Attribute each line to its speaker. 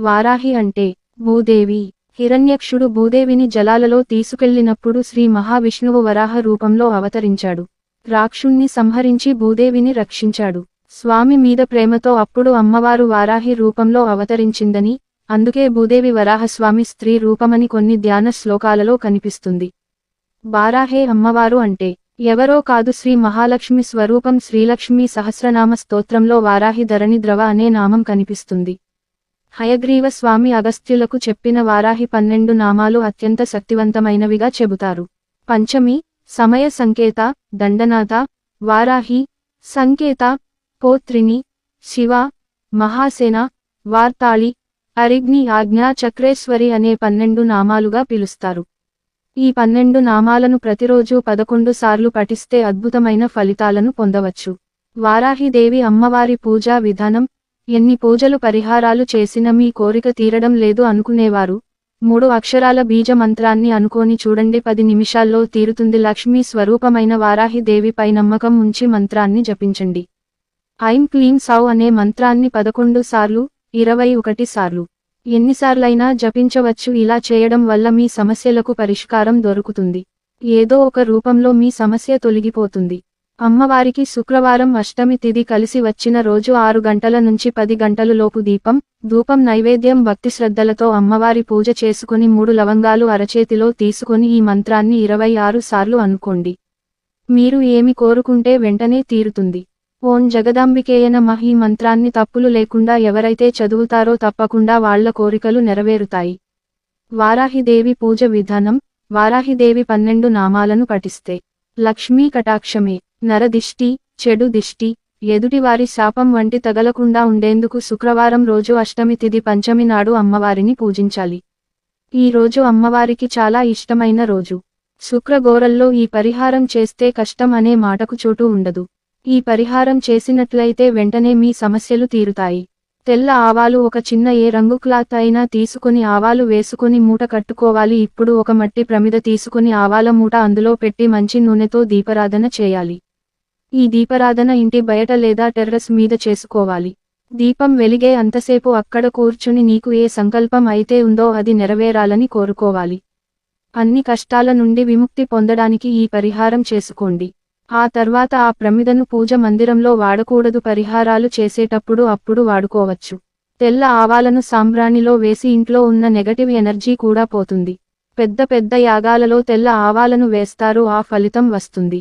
Speaker 1: వారాహి అంటే భూదేవి. హిరణ్యక్షుడు భూదేవిని జలాలలో తీసుకెళ్ళినప్పుడు శ్రీ మహావిష్ణువు వరాహ రూపంలో అవతరించాడు. రాక్షుణ్ణి సంహరించి భూదేవిని రక్షించాడు. స్వామి మీద ప్రేమతో అప్పుడు అమ్మవారు వారాహి రూపంలో అవతరించిందని అందుకే భూదేవి వరాహస్వామి స్త్రీ రూపమని కొన్ని ధ్యాన శ్లోకాలలో కనిపిస్తుంది. బారాహే అమ్మవారు అంటే ఎవరో కాదు శ్రీ మహాలక్ష్మి స్వరూపం శ్రీలక్ష్మి సహస్రనామ స్తోత్రంలో వారాహి ధరణి ద్రవ అనే నామం కనిపిస్తుంది. హయగ్రీవ స్వామి అగస్త్యులకు చెప్పిన వారాహి పన్నెండు నామాలు అత్యంత శక్తివంతమైనవిగా చెబుతారు. పంచమి సమయ సంకేత దండనాథ వారాహి సంకేత పోత్రిని శివ మహాసేన వార్తాళి అరిగ్ని ఆజ్ఞా చక్రేశ్వరి అనే పన్నెండు నామాలుగా పిలుస్తారు. ఈ పన్నెండు నామాలను ప్రతిరోజు పదకొండు సార్లు పఠిస్తే అద్భుతమైన ఫలితాలను పొందవచ్చు. వారాహిదేవి అమ్మవారి పూజా విధానం ఎన్ని పూజలు పరిహారాలు చేసిన మీ కోరిక తీరడం లేదు అనుకునేవారు. మూడు అక్షరాల బీజ మంత్రాన్ని అనుకోని చూడండి పది నిమిషాల్లో తీరుతుంది. లక్ష్మీ స్వరూపమైన వారాహి దేవిపై నమ్మకం ఉంచి మంత్రాన్ని జపించండి. ఐం క్లీం సౌ అనే మంత్రాన్ని పదకొండు సార్లు ఇరవై ఒకటి సార్లు ఎన్నిసార్లైనా జపించవచ్చు. ఇలా చేయడం వల్ల మీ సమస్యలకు పరిష్కారం దొరుకుతుంది. ఏదో ఒక రూపంలో మీ సమస్య తొలగిపోతుంది. అమ్మవారికి శుక్రవారం అష్టమి తిది కలిసి వచ్చిన రోజు ఆరు గంటల నుంచి పది గంటలు లోపు దీపం ధూపం నైవేద్యం భక్తి శ్రద్ధలతో అమ్మవారి పూజ చేసుకుని మూడు లవంగాలు అరచేతిలో తీసుకుని ఈ మంత్రాన్ని ఇరవై ఆరు సార్లు అనుకోండి. మీరు ఏమి కోరుకుంటే వెంటనే తీరుతుంది. ఓం జగదాంబికేయన మహి మంత్రాన్ని తప్పులు లేకుండా ఎవరైతే చదువుతారో తప్పకుండా వాళ్ళ కోరికలు నెరవేరుతాయి. వారాహిదేవి పూజ విధానం వారాహిదేవి పన్నెండు నామాలను పఠిస్తే. లక్ష్మీ కటాక్షమే. నరదిష్టి చెడు దిష్టి ఎదుటివారి శాపం వంటి తగలకుండా ఉండేందుకు శుక్రవారం రోజు అష్టమి తిది పంచమి నాడు అమ్మవారిని పూజించాలి. ఈ రోజు అమ్మవారికి చాలా ఇష్టమైన రోజు. శుక్రగోరల్లో ఈ పరిహారం చేస్తే కష్టం అనే మాటకు చోటు ఉండదు. ఈ పరిహారం చేసినట్లయితే వెంటనే మీ సమస్యలు తీరుతాయి. తెల్ల ఆవాలు ఒక చిన్న ఏ రంగు క్లాత్ అయినా తీసుకుని ఆవాలు వేసుకుని మూట కట్టుకోవాలి. ఇప్పుడు ఒక మట్టి ప్రమిద తీసుకుని ఆవాల మూట అందులో పెట్టి మంచి నూనెతో దీపారాధన చేయాలి. ఈ దీపారాధన ఇంటి బయట లేదా టెర్రస్ మీద చేసుకోవాలి. దీపం వెలిగే అంతసేపు అక్కడ కూర్చుని నీకు ఏ సంకల్పం అయితే ఉందో అది నెరవేరాలని కోరుకోవాలి. అన్ని కష్టాల నుండి విముక్తి పొందడానికి ఈ పరిహారం చేసుకోండి. ఆ తర్వాత ఆ ప్రమిదను పూజ మందిరంలో వాడకూడదు పరిహారాలు చేసేటప్పుడు అప్పుడు వాడుకోవచ్చు. తెల్ల ఆవాలను సాంబ్రాణిలో వేసి ఇంట్లో ఉన్న నెగటివ్ ఎనర్జీ కూడా పోతుంది. పెద్ద పెద్ద యాగాలలో తెల్ల ఆవాలను వేస్తారు ఆ ఫలితం వస్తుంది.